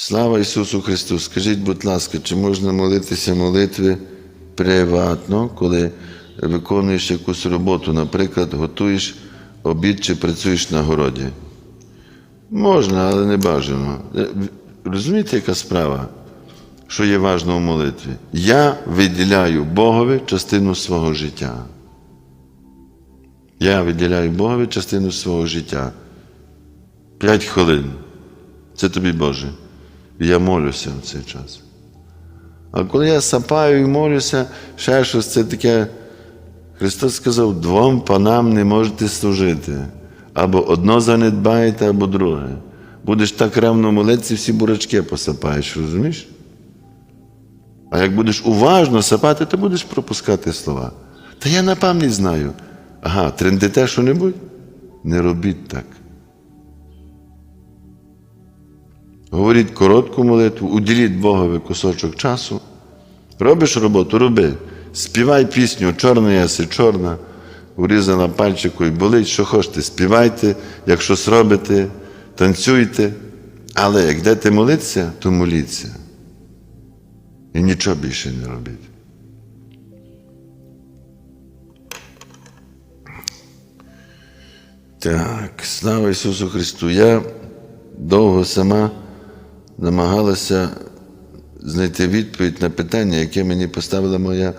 Слава Ісусу Христу! Скажіть, будь ласка, чи можна молитися молитви приватно, коли виконуєш якусь роботу, наприклад, готуєш обід чи працюєш на городі? Можна, але не бажано. Е, Розумієте, яка справа? Що є важливо в молитві? Я виділяю Богові частину свого життя. Я виділяю Богові частину свого життя. П'ять хвилин. Це тобі Боже. Я молюся в цей час. А коли я сапаю і молюся, ще щось це таке. Христос сказав, двом панам не можете служити. Або одно занедбаєте, або друге. Будеш так ревно молитися, всі бурачки посапаєш, розумієш? А як будеш уважно сапати, то будеш пропускати слова. Та я на пам'ять знаю. Ага, трендите що-небудь? Не робіть так. Говоріть коротку молитву, уділіть Богові кусочок часу. Робиш роботу, роби. Співай пісню Чорна яси, чорна, урізана пальчику і болить, що хочете, співайте, як щось робите, танцюйте. Але як йдете молитися, то моліться. І нічого більше не робіть. Так, слава Ісусу Христу. Я довго сама намагалася знайти відповідь на питання, яке мені поставила моя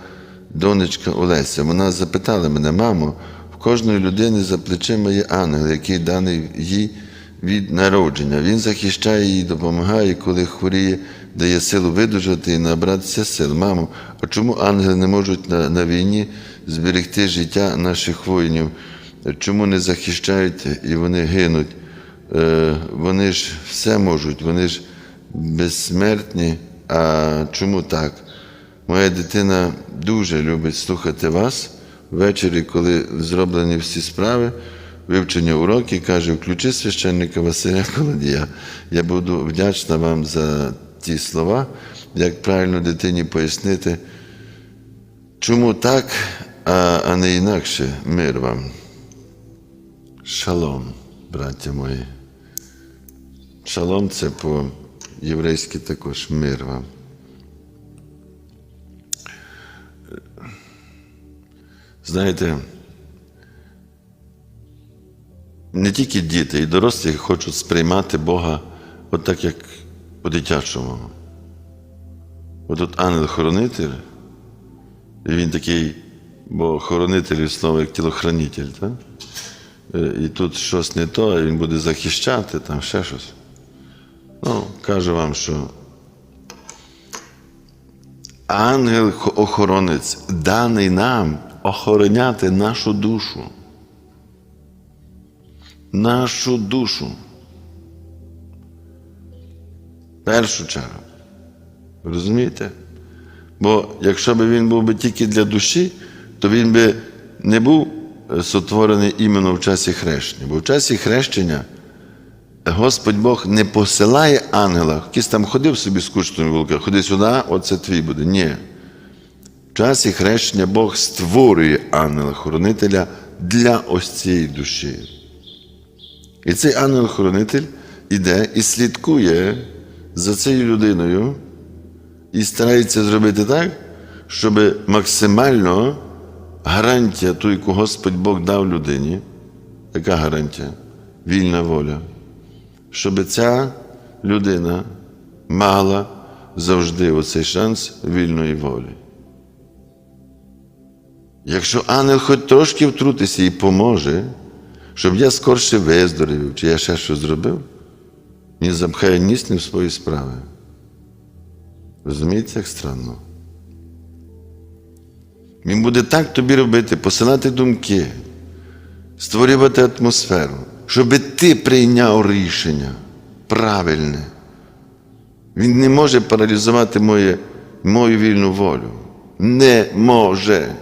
донечка Олеся. Вона запитала мене, мамо, в кожної людини за плечима є ангел, який даний їй від народження. Він захищає її, допомагає, коли хворіє, дає силу видужати і набратися сил. Мамо, а чому ангели не можуть на, на війні зберегти життя наших воїнів? Чому не захищають і вони гинуть? Е, Вони ж все можуть, вони ж безсмертні. А чому так? Моя дитина дуже любить слухати вас ввечері, коли зроблені всі справи, вивчення уроків, каже, включи священника Василя Колодія. Я буду вдячна вам за ті слова, як правильно дитині пояснити, чому так, а, не інакше мир вам. Шалом, браття мої. Шалом це по-єврейськи також мир вам. Знаєте, не тільки діти, і дорослі хочуть сприймати Бога от так, як по-дитячому. Тут ангел-хоронитель, і він такий, бо хоронитель слово як тілохранитель, так? Е, і тут щось не то, він буде захищати, там ще щось. Ну, кажу вам, що ангел-охоронець даний нам охороняти нашу душу. Нашу душу. Першу чергу. Розумієте? Бо якщо б він був би тільки для душі, то він би не був сотворений іменно в часі хрещення. Бо в часі хрещення Господь Бог не посилає ангела, якийсь там ходив собі з кучною вулка, ходи сюди, оце твій буде. Ні. В часі хрещення Бог створює ангела-хоронителя для ось цієї душі. І цей ангел-хоронитель іде і слідкує за цією людиною і старається зробити так, щоб максимально гарантія, ту, яку Господь Бог дав людині, яка гарантія? Вільна воля. Щоб ця людина мала завжди оцей шанс вільної волі. Якщо ангел хоч трошки втрутися і поможе, щоб я скорше виздоровів, чи я ще щось зробив, він запхає ніс не в свої справи. Розумієте, як странно? Він буде так тобі робити, посилати думки, створювати атмосферу, щоб ти прийняв рішення правильне. Він не може паралізувати моє, мою вільну волю. Не може.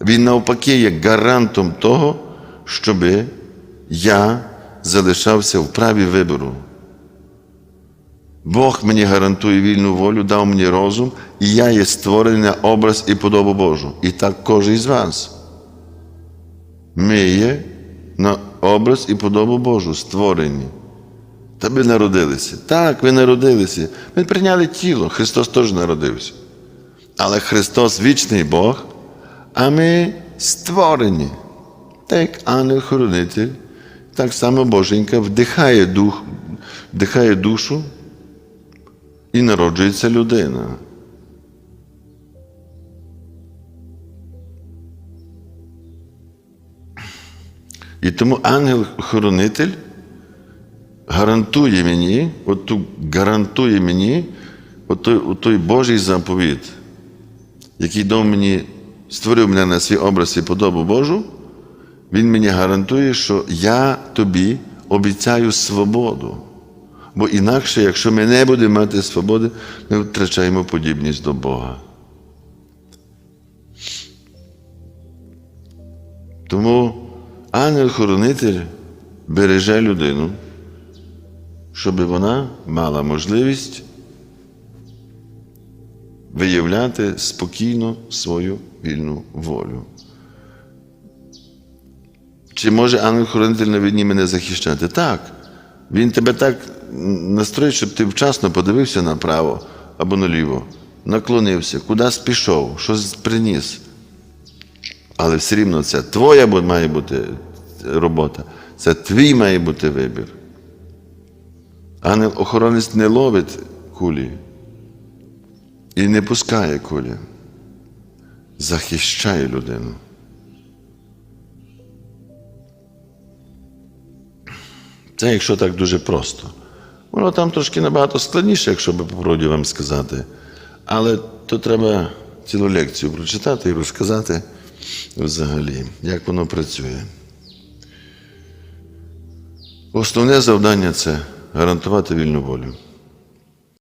Він навпаки є гарантом того, щоб я залишався в праві вибору. Бог мені гарантує вільну волю, дав мені розум, і я є створений на образ і подобу Божу. І так кожен з вас. Ми є на образ і подобу Божу створені. Та ви народилися. Так, ви народилися. Ми прийняли тіло. Христос теж народився. Але Христос вічний Бог, а ми створені. Так як ангел-хоронитель, так само Боженька вдихає, дух, вдихає душу і народжується людина. І тому ангел-хоронитель гарантує мені, от ту, гарантує мені от той Божий заповіт, який дав мені, створив мене на свій образ і подобу Божу, він мені гарантує, що я тобі обіцяю свободу. Бо інакше, якщо ми не будемо мати свободи, ми втрачаємо подібність до Бога. Тому ангел-хоронитель береже людину, щоб вона мала можливість виявляти спокійно свою вільну волю. Чи може ангел-хоронитель на війні мене захищати? Так. Він тебе так настроїть, щоб ти вчасно подивився направо або наліво, наклонився, кудись пішов, щось приніс. Але все рівно це твоя має бути робота, це твій має бути вибір. Ангел-охоронець не ловить кулі і не пускає кулі, захищає людину. Це якщо так дуже просто. Воно там трошки набагато складніше, якщо би по правді вам сказати. Але то треба цілу лекцію прочитати і розказати взагалі, як воно працює. Основне завдання це гарантувати вільну волю.